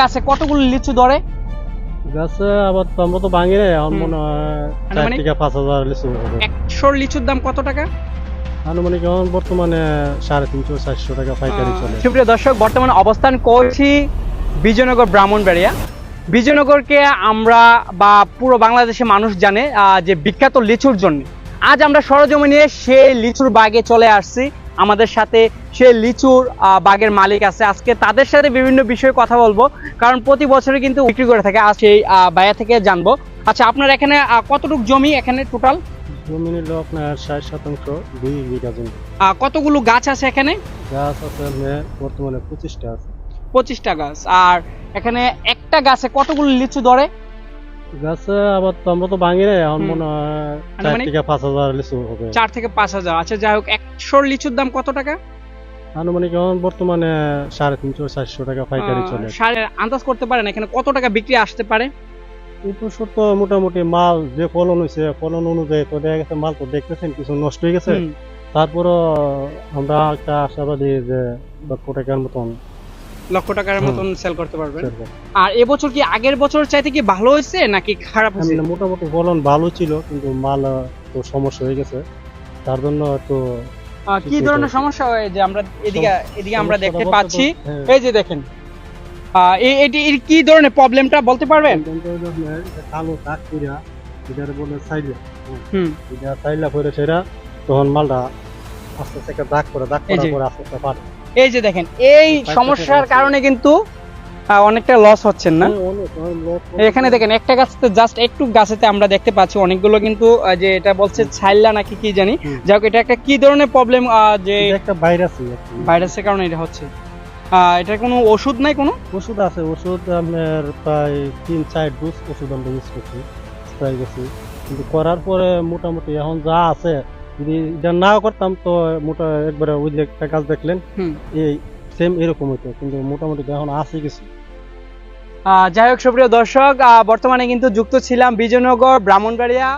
গাছে? কতগুলো লিচু ধরে? গাছে আবার তো আমরা তো ভাঙি নাই এখন মনে হয় চার থেকে পাঁচ হাজার লিচু একশো লিচুর দাম কত টাকা? আনুমানিক এখন বর্তমানে সাড়ে তিনশো চারশো টাকা পাইকারি চলে। সুপ্রিয় দর্শক বর্তমানে অবস্থান করছি বিজয়নগর ব্রাহ্মণবাড়িয়া। বিজয়নগরকে আমরা বা পুরো বাংলাদেশে মানুষ জানে যে বিখ্যাত লিচুর জন্য। আজ আমরা সরজমিনে সেই লিচুর বাগে চলে আসছি। আমাদের সাথে সে লিচুর বাগের মালিক আছে। আজকে তাদের সাথে বিভিন্ন বিষয়ে কথা বলব কারণ প্রতি বছরে কিন্তু বিক্রি করে থাকে। আজ সেই বায়া থেকে জানব। আচ্ছা আপনার এখানে কতটুকু জমি এখানে টোটাল জমি নিল আপনার ষাট শতাংশ দুই বিঘা জমি। কতগুলো গাছ আছে এখানে? গাছ আছে বর্তমানে পঁচিশটা আছে। পঁচিশটা গাছ। আর এখানে একটা গাছে কতগুলো লিচু ধরে? গাছে আবার তো আমরা তো ভাঙি এখন মনে হয় চার থেকে পাঁচ হাজার লিচু হবে। চার থেকে পাঁচ হাজার। আচ্ছা যাই হোক একশো লিচুর দাম কত টাকা? আনুমানিক এখন বর্তমানে সাড়ে তিনশো চারশো টাকা পাইকারি চলে। আন্দাজ করতে পারেন এখানে কত টাকা বিক্রি আসতে পারে? বছর তো মোটামুটি মাল যে ফলন হয়েছে ফলন অনুযায়ী তো দেখা গেছে মাল তো দেখতেছেন কিছু নষ্ট হয়ে গেছে। তারপরও আমরা একটা আশাবাদী যে লক্ষ টাকার মতন লক্ষ টাকার মতন সেল করতে পারবেন। আর এবছর কি আগের বছর চাইতে কি ভালো হয়েছে নাকি খারাপ হয়েছে? মোটামুটি ফলন ভালো ছিল কিন্তু মাল তো সমস্যা হয়ে গেছে। তার জন্য তো কি ধরনের সমস্যা হয় যে আমরা এদিকে এদিকে আমরা দেখতে পাচ্ছি? হ্যাঁ। এই যে দেখেন এই- এটি কি ধরনের প্রবলেমটা বলতে পারবেন? কালো দাগ কইরা এটার বলে সাইলে হুম। এটা সাইলা করে সেটা তখন মালটা আস্তে আস্তে দাগ করে দাগ করার পরে আস্তে আস্তে পারে এই যে দেখেন এই সমস্যার কারণে কিন্তু অনেকটা লস হচ্ছেন না। এখানে দেখেন একটা গাছতে জাস্ট একটু গাছেতে আমরা দেখতে পাচ্ছি অনেকগুলো কিন্তু যে এটা বলছে ছাইল্লা নাকি কি জানি। যাই হোক এটা একটা কি ধরনের প্রবলেম যে একটা ভাইরাস ভাইরাসের কারণে এটা হচ্ছে। এটার কোনো ওষুধ নাই কোনো? ওষুধ আছে ওষুধ আপনার প্রায় তিন চার ডোজ ওষুধ আমরা ইউজ করছি স্প্রে গেছি কিন্তু করার পরে মোটামুটি এখন যা আছে যদি এটা না করতাম তো মোটা একবারে ওই যে একটা গাছ দেখলেন এই সেম এরকম হতো কিন্তু মোটামুটি এখন আছে কিছু। আহ, যাই হোক সুপ্রিয় দর্শক বর্তমানে কিন্তু যুক্ত ছিলাম বিজয়নগর ব্রাহ্মণবাড়িয়া।